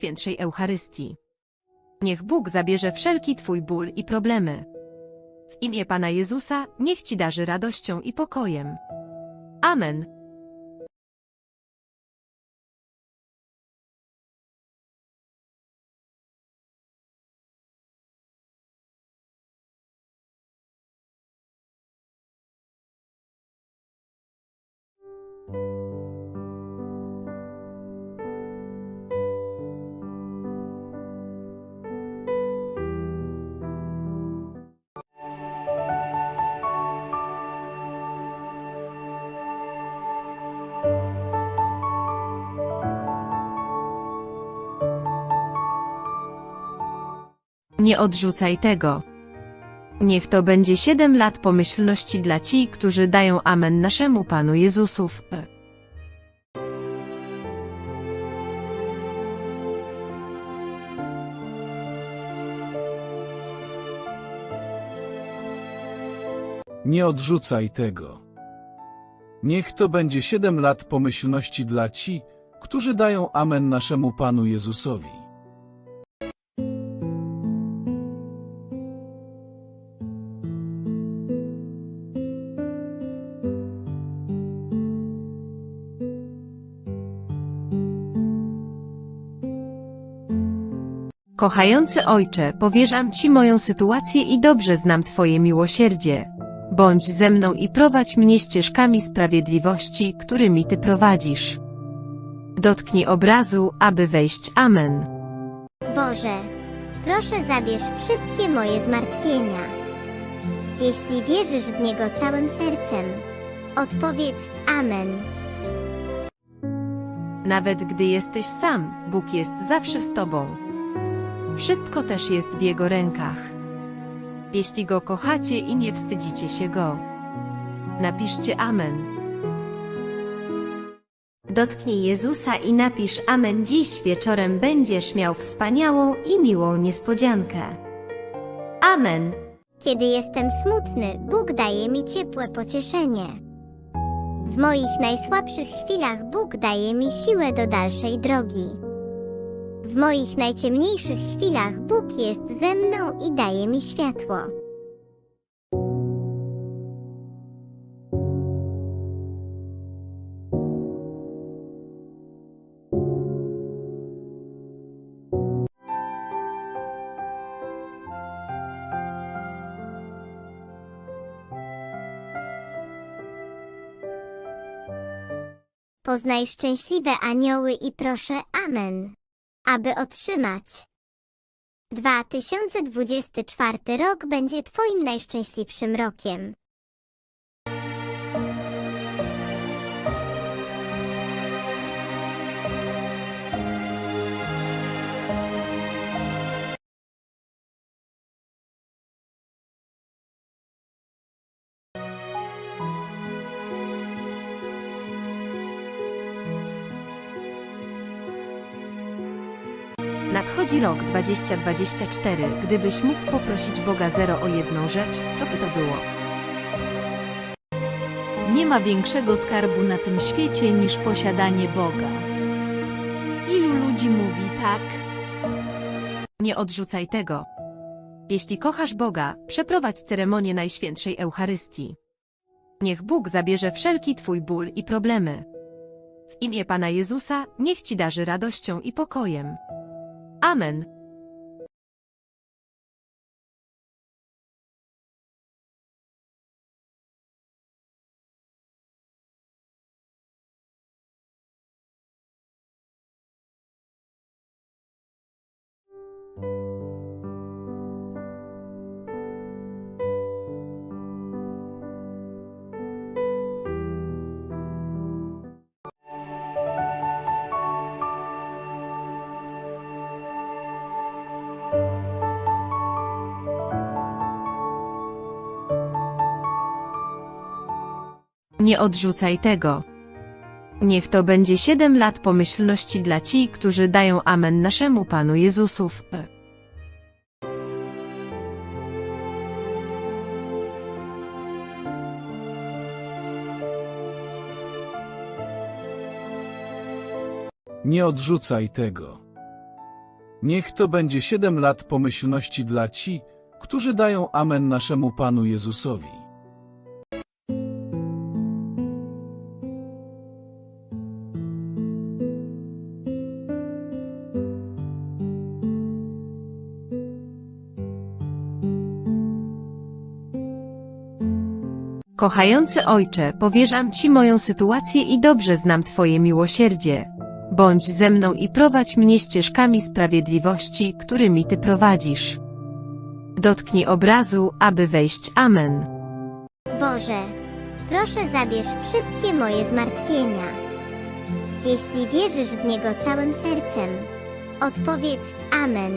Najświętszej Eucharystii. Niech Bóg zabierze wszelki Twój ból i problemy. W imię Pana Jezusa niech Ci darzy radością i pokojem. Amen. Nie odrzucaj tego. Niech to będzie siedem lat pomyślności dla ci, którzy dają amen naszemu Panu Jezusów. Nie odrzucaj tego. Niech to będzie siedem lat pomyślności dla ci, którzy dają amen naszemu Panu Jezusowi. Kochający Ojcze, powierzam Ci moją sytuację i dobrze znam Twoje miłosierdzie. Bądź ze mną i prowadź mnie ścieżkami sprawiedliwości, którymi Ty prowadzisz. Dotknij obrazu, aby wejść. Amen. Boże, proszę zabierz wszystkie moje zmartwienia. Jeśli wierzysz w Niego całym sercem, odpowiedz Amen. Nawet gdy jesteś sam, Bóg jest zawsze z Tobą. Wszystko też jest w Jego rękach. Jeśli Go kochacie i nie wstydzicie się Go, napiszcie Amen. Dotknij Jezusa i napisz Amen. Dziś wieczorem będziesz miał wspaniałą i miłą niespodziankę. Amen. Kiedy jestem smutny, Bóg daje mi ciepłe pocieszenie. W moich najsłabszych chwilach Bóg daje mi siłę do dalszej drogi. W moich najciemniejszych chwilach Bóg jest ze mną i daje mi światło. Poznaj szczęśliwe anioły i proszę Amen, aby otrzymać. 2024 rok będzie Twoim najszczęśliwszym rokiem. Nadchodzi rok 2024. Gdybyś mógł poprosić Boga zero o jedną rzecz, co by to było? Nie ma większego skarbu na tym świecie niż posiadanie Boga. Ilu ludzi mówi tak? Nie odrzucaj tego. Jeśli kochasz Boga, przeprowadź ceremonię Najświętszej Eucharystii. Niech Bóg zabierze wszelki Twój ból i problemy. W imię Pana Jezusa niech Ci darzy radością i pokojem. Amen. Nie odrzucaj tego. Niech to będzie siedem lat pomyślności dla ci, którzy dają amen naszemu Panu Jezusów. Nie odrzucaj tego. Niech to będzie siedem lat pomyślności dla ci, którzy dają amen naszemu Panu Jezusowi. Kochający Ojcze, powierzam Ci moją sytuację i dobrze znam Twoje miłosierdzie. Bądź ze mną i prowadź mnie ścieżkami sprawiedliwości, którymi Ty prowadzisz. Dotknij obrazu, aby wejść. Amen. Boże, proszę zabierz wszystkie moje zmartwienia. Jeśli wierzysz w Niego całym sercem, odpowiedz Amen.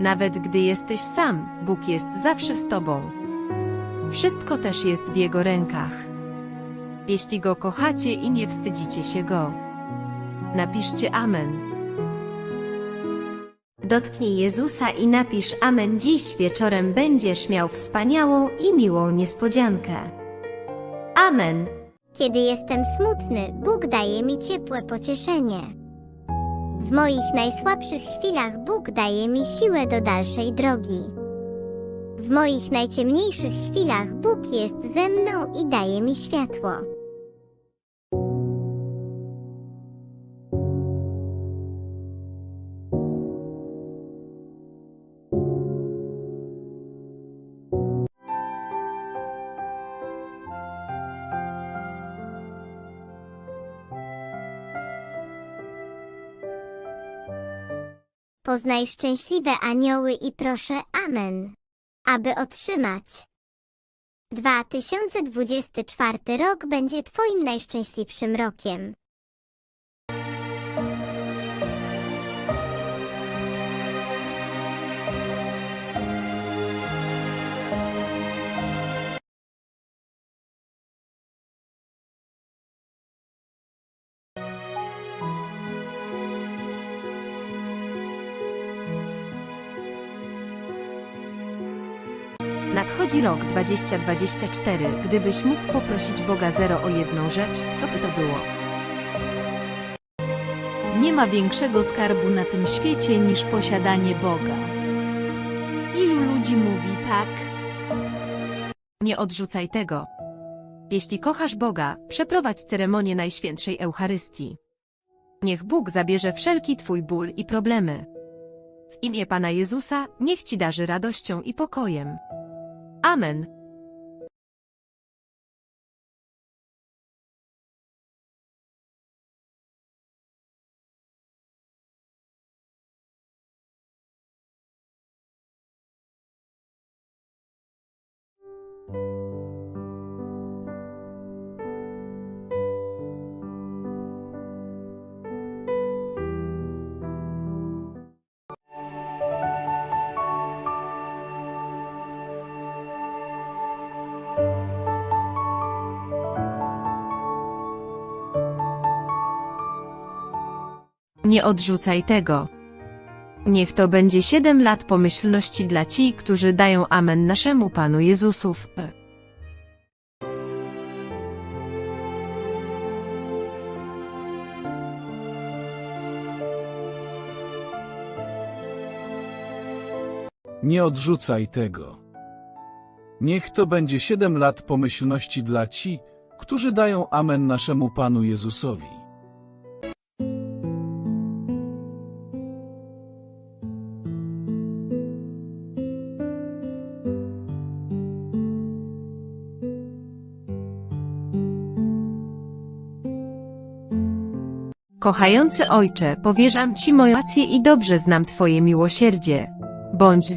Nawet gdy jesteś sam, Bóg jest zawsze z Tobą. Wszystko też jest w Jego rękach. Jeśli Go kochacie i nie wstydzicie się Go, napiszcie Amen. Dotknij Jezusa i napisz Amen. Dziś wieczorem będziesz miał wspaniałą i miłą niespodziankę. Amen. Kiedy jestem smutny, Bóg daje mi ciepłe pocieszenie. W moich najsłabszych chwilach Bóg daje mi siłę do dalszej drogi. W moich najciemniejszych chwilach Bóg jest ze mną i daje mi światło. Poznaj szczęśliwe anioły i proszę Amen, aby otrzymać. 2024 rok będzie Twoim najszczęśliwszym rokiem. Nadchodzi rok 2024. Gdybyś mógł poprosić Boga zero o jedną rzecz, co by to było? Nie ma większego skarbu na tym świecie niż posiadanie Boga. Ilu ludzi mówi tak? Nie odrzucaj tego. Jeśli kochasz Boga, przeprowadź ceremonię Najświętszej Eucharystii. Niech Bóg zabierze wszelki Twój ból i problemy. W imię Pana Jezusa, niech Ci darzy radością i pokojem. Amen. Nie odrzucaj tego. Niech to będzie siedem lat pomyślności dla ci, którzy dają amen naszemu Panu Jezusów. Nie odrzucaj tego. Niech to będzie siedem lat pomyślności dla ci, którzy dają amen naszemu Panu Jezusowi. Kochający Ojcze, powierzam Ci moją rację i dobrze znam Twoje miłosierdzie. Bądź